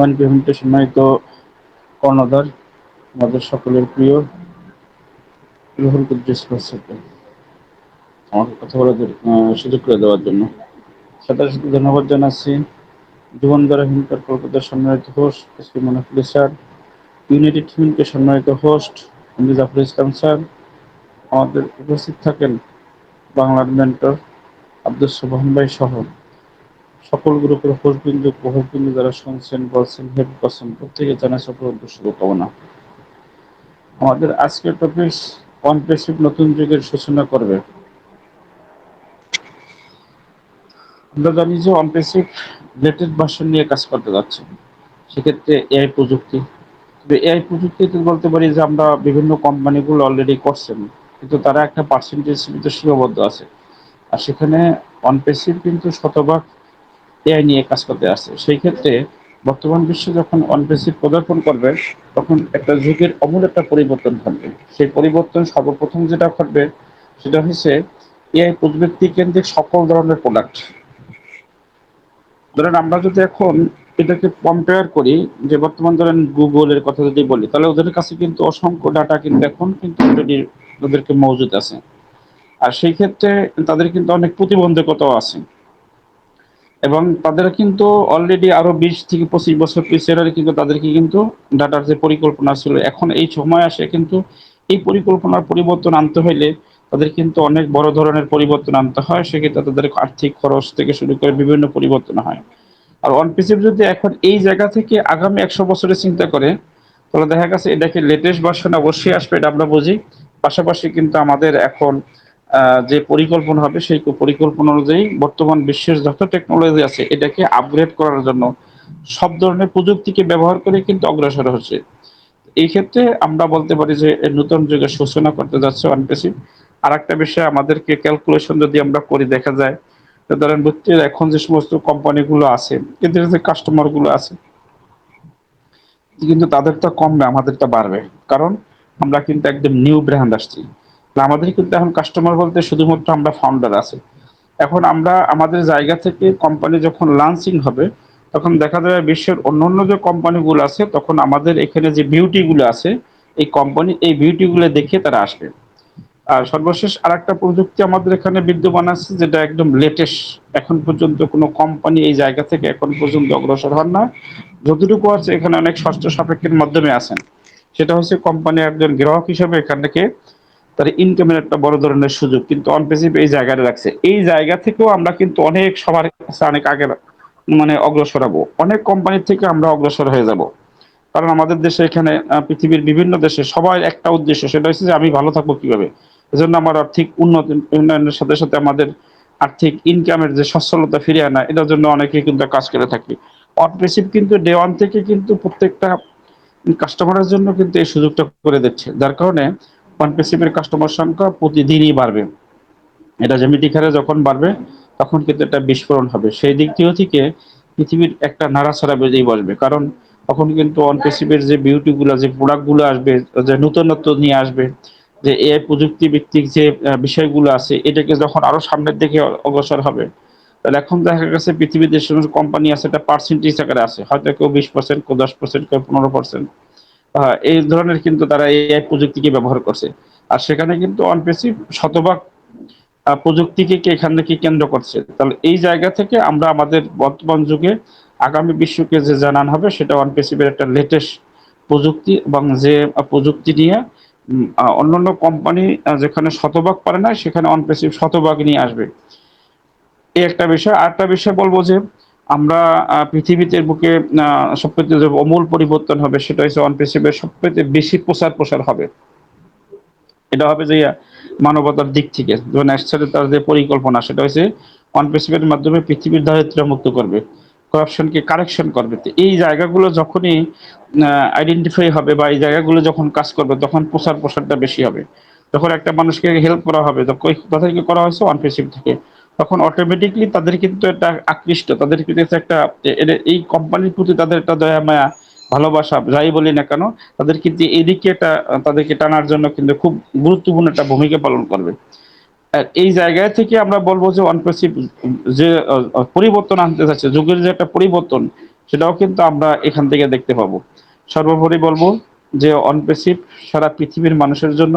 Point পেমেন্টে সম্মানিত কর্ণধার, আমাদের সকলের প্রিয় রুহুল কুদ্দুস আমাকে কথা বলার সুযোগ করে দেওয়ার জন্য। সাথে সাথে ধন্যবাদ জানাচ্ছি জীবনধারা হিমকার কলকাতার সম্মানিত host Shri Manaful sir United হিমকে সম্মানিত host MD Zafar Islam sir, আমাদের উপস্থিত থাকেন বাংলার মেন্টর আব্দুল সোবাহান ভাই সহ। সকল গ্রুপের হোস্টবিন্দু প্রহরবিন্দু যারা শুনছেন, বলছেন হেল্প করছেন প্রত্যেকে জানাই সকল শুভকামনা আমাদের আজকের টপিক কনপ্রেসিভ নতুন যুগের সূচনা করবে। আমরা জানি যে অনপেসিভ লেটেস্ট ভার্সন নিয়ে কাজ করতে যাচ্ছে। সেক্ষেত্রে এআই প্রযুক্তি। তবে এআই প্রযুক্তিতে বলতে পারি যে আমরা বিভিন্ন কোম্পানিগুলো অলরেডি করছেন, কিন্তু তারা একটা পার্সেন্টেজ ভিতরে সীমাবদ্ধ আছে। আর সেখানে অনপেসিভ কিন্তু শতভাগ এআই নিয়ে কাজ করতে আসছে। সেই ক্ষেত্রে বর্তমান বিশ্বে যখন অনপেসিভ পদার্পণ করবে, তখন একটা যুগের অমূল একটা পরিবর্তন ঘটবে। সেই পরিবর্তন সর্বপ্রথম যেটা ঘটবে, সেটা হচ্ছে এআই প্রযুক্তি কেন্দ্রিক সকল ধরনের প্রোডাক্ট ধরেন আমরা যদি এখন এটাকে কম্পেয়ার করি, যে বর্তমান ধরেন গুগলের কথা যদি বলি, তাহলে ওদের কাছে কিন্তু অসংখ্য ডাটা কিন্তু এখন কিন্তু অলরেডি ওদেরকে মজুদ আছে। আর সেই ক্ষেত্রে তাদের কিন্তু অনেক প্রতিবন্ধকতাও আছে। এবং তাদের কিন্তু অলরেডি আরও বিশ থেকে পঁচিশ বছর পিছিয়ে কিন্তু তাদেরকে কিন্তু ডাটার যে পরিকল্পনা ছিল, এখন এই সময় আসে কিন্তু এই পরিকল্পনার পরিবর্তন আনতে হইলে তাদের কিন্তু অনেক বড় ধরনের পরিবর্তন আনতে হয়। সেক্ষেত্রে তাদের আর্থিক খরচ থেকে শুরু করে বিভিন্ন পরিবর্তন হয়। আর অনপিসিভ যদি এখন এই জায়গা থেকে আগামী একশো বছরের চিন্তা করে, তাহলে দেখা গেছে এটাকে লেটেস্ট ভার্সন অবশ্যই আসবে এটা আমরা বুঝি। পাশাপাশি কিন্তু আমাদের এখন যে পরিকল্পনা হবে সেই পরিকল্পনা অনুযায়ী বর্তমান বিশ্বের যত টেকনোলজি আছে এটাকে আপগ্রেড করার জন্য সব ধরনের প্রযুক্তিকে ব্যবহার করে কিন্তু অগ্রসর হচ্ছে। এই ক্ষেত্রে আমরা বলতে পারি যে নতুন যুগের সূচনা করতে যাচ্ছে অনপেসিভ আর একটা বিষয় আমাদেরকে ক্যালকুলেশন যদি আমরা করি দেখা যায় ধরেন এখন যে সমস্ত কোম্পানিগুলো আছে, এদের যে কাস্টমারগুলো আছে, কিন্তু তাদেরটা কমবে আমাদেরটা বাড়বে। কারণ আমরা কিন্তু একদম নিউ ব্র্যান্ড আসছি। আমাদের কিন্তু এখন কাস্টমার বলতে শুধুমাত্র আমরা ফাউন্ডার আছে। এখন আমরা আমাদের জায়গা থেকে কোম্পানি যখন লঞ্চিং হবে, তখন দেখা যাবে বিশ্বের অন্য অন্য যে কোম্পানিগুলো আছে, তখন আমাদের এখানে যে বিউটিগুলো আছে, এই কোম্পানি এই বিউটিগুলো দেখে তারা আসবে। আর সর্বশেষ আর একটা প্রযুক্তি আমাদের এখানে বিদ্যমান আছে, যেটা একদম লেটেস্ট এখন পর্যন্ত কোনো কোম্পানি এই জায়গা থেকে এখন পর্যন্ত অগ্রসর হন না। যতটুকু আছে, এখানে অনেক ষষ্ঠ সাপেক্ষের মাধ্যমে আছেন। সেটা হচ্ছে কোম্পানি একজন গ্রাহক হিসেবে এখান থেকে তার ইনকামের একটা বড় ধরনের সুযোগ। কিন্তু অনপেসিভ এই জায়গাটা রাখছে। এই জায়গা থেকেও আমরা কিন্তু অনেক সবার কাছে অনেক আগে মানে অগ্রসর হব। অনেক কোম্পানির থেকে আমরা অগ্রসর হয়ে যাব। কারণ আমাদের দেশে এখানে পৃথিবীর বিভিন্ন দেশে সবার একটা উদ্দেশ্য সেটা হচ্ছে যে আমি ভালো থাকব কীভাবে? এজন্য আমার আর্থিক উন্নতি, উন্নয়নের সাথে সাথে আমাদের আর্থিক ইনকামের যে সচ্ছলতা ফিরিয়ে আনা, এটার জন্য অনেকে কিন্তু কাজ করে থাকি। অনপেসিভ কিন্তু ডে ওয়ান থেকে কিন্তু প্রত্যেকটা কাস্টমারের জন্য কিন্তু এই সুযোগটা করে দিচ্ছে। যার কারণে কনপেসিভের কাস্টমার সংখ্যা প্রতিদিনই বাড়বে। এটা জ্যামিতিক হারে যখন বাড়বে, তখন কিন্তু একটা বিস্ফোরণ হবে। সেই দিক দিয়েও থেকে পৃথিবীর একটা নাড়াছাড়া বেজেই বসবে। কারণ তখন কিন্তু অনপেসিভের যে বিউটিগুলো যে প্রোডাক্টগুলো আসবে, যে নতুনত্ব নিয়ে আসবে, যে এআই প্রযুক্তি ভিত্তিক যে বিষয়গুলো আছে, এটাকে যখন আরও সামনের দিকে অগ্রসর হবে, তাহলে এখন দেখা গেছে পৃথিবীর যে সমস্ত কোম্পানি আছে, এটা পার্সেন্টেজ আকারে আছে। হয়তো কেউ বিশ পার্সেন্ট কেউ দশ পার্সেন্ট কেউ পনেরো পার্সেন্ট এই ধরনের কিন্তু তারা এআই প্রযুক্তিকে ব্যবহার করছে। আর সেখানে কিন্তু অনপেসিভ শতভাগ প্রযুক্তিকে এখান থেকে কেন্দ্র করছে। তাহলে এই জায়গা থেকে আমরা আমাদের বর্তমান যুগে, আগামী বিশ্বকে যে জানান হবে, সেটা অনপেসিভের একটা লেটেস্ট প্রযুক্তি এবং যে প্রযুক্তি নিয়ে অন্যান্য কোম্পানি যেখানে শতভাগ পারে না, সেখানে অনপেসিভ শতভাগ নিয়ে আসবে। এই একটা বিষয়। আর একটা বিষয় বলব যে আমরা পৃথিবীতে বুকে সবচেয়ে যে অমূল পরিবর্তন হবে সেটা হচ্ছে অনপেসিভের সবচেয়ে বেশি প্রচার প্রসার হবে। এটা হবে যে, মানবতার দিক থেকে যেমন একসাথে তার যে পরিকল্পনা, সেটা হচ্ছে অনপেসিভের মাধ্যমে পৃথিবীর দারিদ্র মুক্ত করবে করাপশনকে কারেকশন করবে। তো এই জায়গাগুলো যখনই আইডেন্টিফাই হবে বা এই জায়গাগুলো যখন কাজ করবে, তখন প্রচার প্রসারটা বেশি হবে। যখন একটা মানুষকে হেল্প করা হবে, তখন কোথা থেকে করা হয়েছে অনপেসিভ থেকে। তখন অটোমেটিকলি তাদের কিন্তু একটা আকৃষ্ট, তাদের কিন্তু একটা এই কোম্পানির প্রতি তাদের একটা দয়া মায়া, ভালোবাসা, যাই বলি না কেন, তাদের কিন্তু এদিকে একটা, তাদেরকে টানার জন্য কিন্তু খুব গুরুত্বপূর্ণ একটা ভূমিকা পালন করবে। এই জায়গায় থেকে আমরা বলব যে অনপ্রেসিভ যে পরিবর্তন আনতে যাচ্ছে, যুগের যে একটা পরিবর্তন, সেটাও কিন্তু আমরা এখান থেকে দেখতে পাবো। সর্বোপরি বলব যে অনপেসিভ সারা পৃথিবীর মানুষের জন্য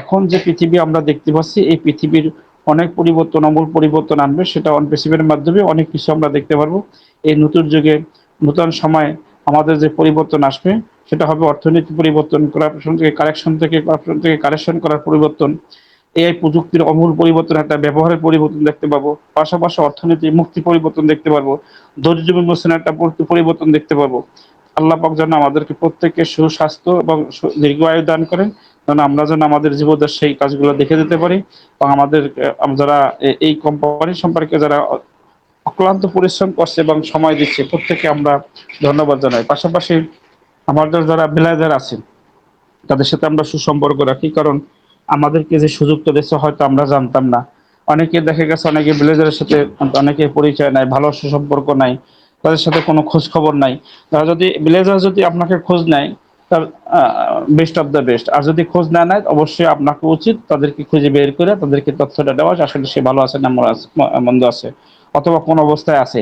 এখন যে পৃথিবী আমরা দেখতে পাচ্ছি, এই পৃথিবীর অনেক পরিবর্তন, অমূল পরিবর্তন আনবে, সেটা অনপেসিভের মাধ্যমে অনেক কিছু আমরা দেখতে পারব। এই নতুন যুগে, নতুন সময়ে আমাদের যে পরিবর্তন আসবে, সেটা হবে অর্থনীতি পরিবর্তন করাপশন থেকে কারেকশন থেকে করাপশন থেকে কারেকশন করার পরিবর্তন। এআই প্রযুক্তির অমূল পরিবর্তন, একটা ব্যবহারের পরিবর্তন দেখতে পাবো। পাশাপাশি অর্থনীতির মুক্তি পরিবর্তন দেখতে পারব। ধৈর্য বিমোচনের একটা পরিবর্তন দেখতে পাবো আল্লাহ পাক যেন আমাদেরকে প্রত্যেককে সুস্বাস্থ্য এবং দীর্ঘ আয়ু দান করেন। আমরা যেন আমাদের জীবনের সেই কাজগুলো দেখে যেতে পারি এবং আমাদের যারা এই কোম্পানি সম্পর্কে যারা অক্লান্ত পরিশ্রম করছে এবং সময় দিচ্ছে প্রত্যেকে আমরা ধন্যবাদ জানাই। পাশাপাশি আমাদের যারা বিলাইজার আছেন, তাদের সাথে আমরা সুসম্পর্ক রাখি, কারণ আমাদেরকে যে সুযোগটা দিচ্ছে হয়তো আমরা জানতাম না। অনেকে দেখা গেছে অনেকে ভিলেজারের সাথে অনেকে পরিচয় নাই, ভালো সুসম্পর্ক নাই, তাদের সাথে কোনো খোঁজ খবর নাই। তারা যদি ভিলেজার যদি আপনাকে খোঁজ নেয় তার বেস্ট অফ দ্য বেস্ট আর যদি খোঁজ না নেয়, অবশ্যই আপনাকে উচিত তাদেরকে খুঁজে বের করে তাদেরকে তথ্যটা দেওয়া আসলে সে ভালো আছে না মন্দ আছে- অথবা কোন অবস্থায় আছে।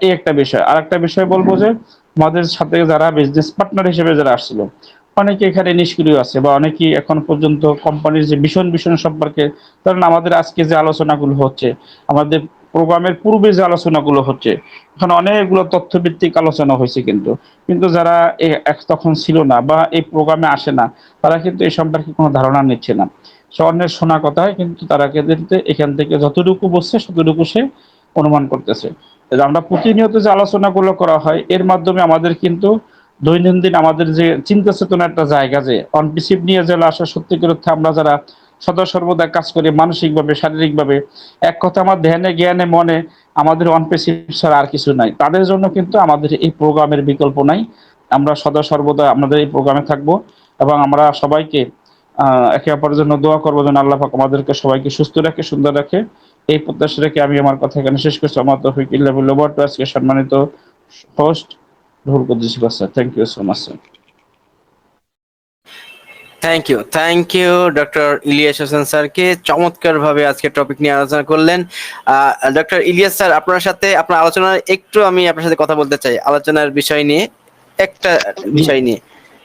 এই একটা বিষয়। আর একটা বিষয় বলব যে, আমাদের সাথে যারা বিজনেস পার্টনার হিসেবে যারা আসছিল, অনেকে এখানে নিষ্ক্রিয় আছে বা অনেকেই এখন পর্যন্ত কোম্পানির যে ভীষণ ভীষণ সম্পর্কে, ধরেন আমাদের আজকে যে আলোচনাগুলো হচ্ছে, আমাদের প্রোগ্রামের পূর্বে যে আলোচনাগুলো হচ্ছে, এখানে অনেকগুলো তথ্যভিত্তিক আলোচনা হয়েছে কিন্তু। কিন্তু যারা তখন ছিল না বা এই প্রোগ্রামে আসে না, তারা কিন্তু এই সম্পর্কে কোনো ধারণা নিচ্ছে না। সে অন্যের শোনা কথায়? কিন্তু তারা কিন্তু এখান থেকে যতটুকু বসছে, ততটুকু সে অনুমান করতেছে। আমরা প্রতিনিয়ত যে আলোচনাগুলো করা হয়, এর মাধ্যমে আমাদের কিন্তু দৈনন্দিন আমাদের যে চিন্তা চেতনার একটা জায়গা যে অনপিসিভ নিয়ে যে আসা সত্যিকার অর্থে আমরা যারা সদা সর্বদা কাজ করি, মানসিকভাবে, শারীরিকভাবে। এক কথা আমার ধ্যানে, জ্ঞানে, মনে আমাদের অনপেসিভ ছাড়া আর কিছু নাই। তাদের জন্য কিন্তু আমাদের এই প্রোগ্রামের বিকল্প নাই। আমরা সদা সর্বদা আমাদের এই প্রোগ্রামে থাকব এবং আমরা সবাইকে একে অপরের জন্য দোয়া করব যেন আল্লাহ পাক আমাদেরকে সবাইকে সুস্থ রাখে, সুন্দর রাখে। এই প্রত্যাশা রেখে আমি আমার কথা এখানে শেষ করছি। আমার তফিক ইল্লাহ বিল্লাহ। আজকে সম্মানিত host Ruhul Kuddus thank you so much thank you thank you doctor Ilias Hossain স্যারকে চমৎকার ভাবে আজকে টপিক নিয়ে আলোচনা করলেন। ডক্টর ইলিয়াস স্যার আপনার সাথে, আপনার আলোচনার একটু আমি আপনার সাথে কথা বলতে চাই। আলোচনার বিষয় নিয়ে, একটা বিষয় নিয়ে।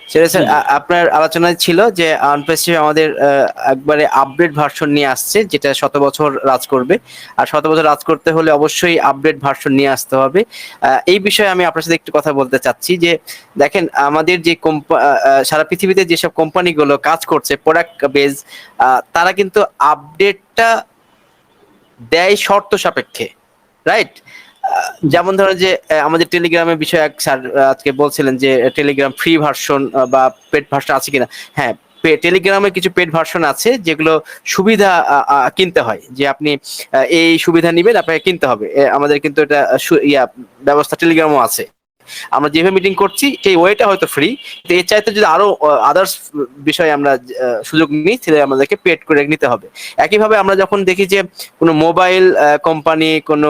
সেটা স্যার আপনার আলোচনায় ছিল যে আনপ্রেসিভ আমাদের একবারে আপডেট ভার্সন নিয়ে আসছে যেটা শত বছর রাজ করবে। আর শত বছর রাজ করতে হলে অবশ্যই আপডেট ভার্সন নিয়ে আসতে হবে। এই বিষয়ে আমি আপনার সাথে একটু কথা বলতে চাচ্ছি যে দেখেন আমাদের যে সারা পৃথিবীতে যেসব কোম্পানিগুলো কাজ করছে প্রোডাক্ট বেজ তারা কিন্তু আপডেটটা দেয় শর্ত সাপেক্ষে রাইট যেমন ধরেন যে আমাদের টেলিগ্রামের বিষয়ে এক স্যার আজকে বলছিলেন যে টেলিগ্রাম ফ্রি ভার্সন বা পেড ভার্সন আছে কিনা। হ্যাঁ টেলিগ্রামে কিছু পেড ভার্সন আছে যেগুলো সুবিধা কিনতে হয়। যে আপনি এই সুবিধা নিবেন, আপনাকে কিনতে হবে। আমাদের কিন্তু এটা ইয়া, ব্যবস্থা টেলিগ্রামও আছে। আমরা যেভাবে মিটিং করছি, সেই ওয়েটা হয়তো ফ্রি তো এর চাইতে যদি আরও আদার্স বিষয়ে আমরা সুযোগ নিই তাহলে আমাদেরকে পেড করে নিতে হবে। একইভাবে আমরা যখন দেখি যে কোনো মোবাইল কোম্পানি কোনো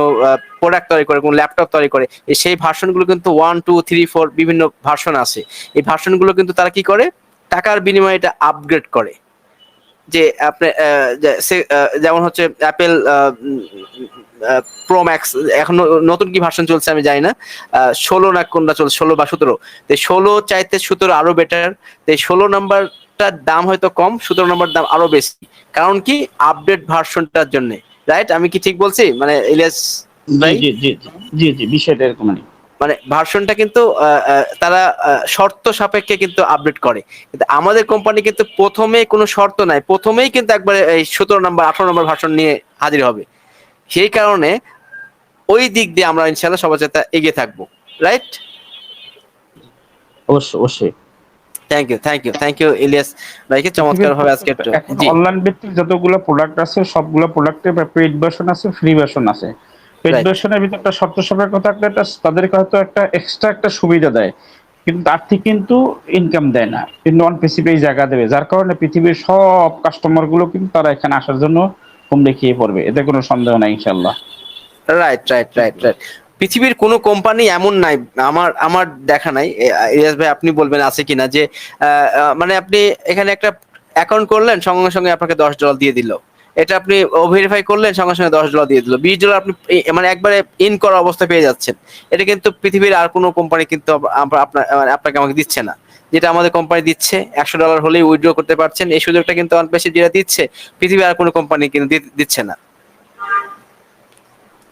প্রোডাক্ট তৈরি করে, কোনো ল্যাপটপ তৈরি করে সেই ভার্সনগুলো কিন্তু ওয়ান টু থ্রি ফোর বিভিন্ন ভার্সন আছে। এই ভার্সনগুলো কিন্তু তারা কি করে? টাকার বিনিময়ে এটা আপগ্রেড করে। যে আপনি যেমন হচ্ছে অ্যাপেল প্রো ম্যাক্স এখন নতুন কি ভার্সন চলছে আমি জানি না। ষোলো না কোনটা চলছে ষোলো বা সতেরো। তো ষোলো চাইতে সতেরো আরও বেটার তো ষোলো নাম্বারটার দাম হয়তো কম সতেরো নাম্বার দাম আরও বেশি। কারণ কি? আপডেট ভার্সনটার জন্য। রাইট আমি কি ঠিক বলছি? মানে ইলিয়াস ভাই? জি জি জি জি জি বিষয়টা এরকমই। মানে ভার্সনটা কিন্তু তারা শর্ত সাপেক্ষে কিন্তু আপডেট করে। কিন্তু আমাদের কোম্পানি কিন্তু প্রথমে কোনো শর্ত নাই। প্রথমেই কিন্তু একবারে এই সতেরো নম্বর আঠারো নম্বর ভার্সন নিয়ে হাজির হবে। সেই কারণে ওই দিক দিয়ে আমরা ইনশাল্লাহ সবার সাথে এগিয়ে থাকব। রাইট অবশ্যই অবশ্যই। Thank you thank you thank you Ilias ভাইকে চমৎকার ভাবে আজকে অনলাইন ভিত্তিক যতগুলো প্রোডাক্ট আছে সবগুলো প্রোডাক্টের পেইড ভার্সন আছে ফ্রি ভার্সন আছে। Paid Right. ভিতরে একটা শর্ত সাপেক্ষ থাকলে তাদেরকে হয়তো একটা এক্সট্রা একটা সুবিধা দেয়। কিন্তু তার থেকে কিন্তু ইনকাম দেয় না। কিন্তু অন পিসিপি জায়গা দেবে। যার কারণে পৃথিবীর সব কাস্টমারগুলো কিন্তু তারা এখানে আসার জন্য হুমড়ি খেয়ে পড়বে। এতে কোনো সন্দেহ নাই ইনশাল্লাহ রাইট রাইট রাইট রাইট পৃথিবীর কোনো কোম্পানি এমন নাই। আমার আমার দেখা নাই। এ, ইলিয়াস ভাই আপনি বলবেন আছে কিনা যে মানে আপনি এখানে একটা অ্যাকাউন্ট করলেন সঙ্গে সঙ্গে আপনাকে দশ ডলার দিয়ে দিল। এটা আপনি ভেরিফাই করলেন, সঙ্গে সঙ্গে দশ ডলার দিয়ে দিল। বিশ ডলার আপনি মানে একবারে ইন করা অবস্থা পেয়ে যাচ্ছেন। এটা কিন্তু পৃথিবীর আর কোনো কোম্পানি কিন্তু আপ- আপ- আপনার মানে আপনাকে আমাকে দিচ্ছে না। যেটা আমাদের কোম্পানি দিচ্ছে, একশো ডলার হলেই উইথড্র করতে পারছেন। এই সুযোগটা কিন্তু অনেক বেশি যেটা দিচ্ছে, পৃথিবীর আর কোনো কোম্পানি কিন্তু দিচ্ছে না।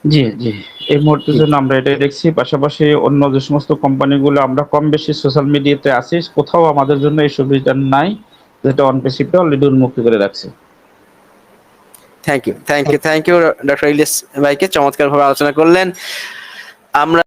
জি জি। এই মুহূর্তের জন্য আমরা এটাই দেখছি। পাশাপাশি অন্য যে সমস্ত কোম্পানিগুলো আমরা কম বেশি সোশ্যাল মিডিয়াতে আছি, কোথাও আমাদের জন্য এই সুবিধা নাই, যেটা অনপেসিভটা অলরেডি উন্মুক্ত করে রাখছে। Thank you thank you thank you doctor Ilias ভাইকে চমৎকারভাবে আলোচনা করলেন। আমরা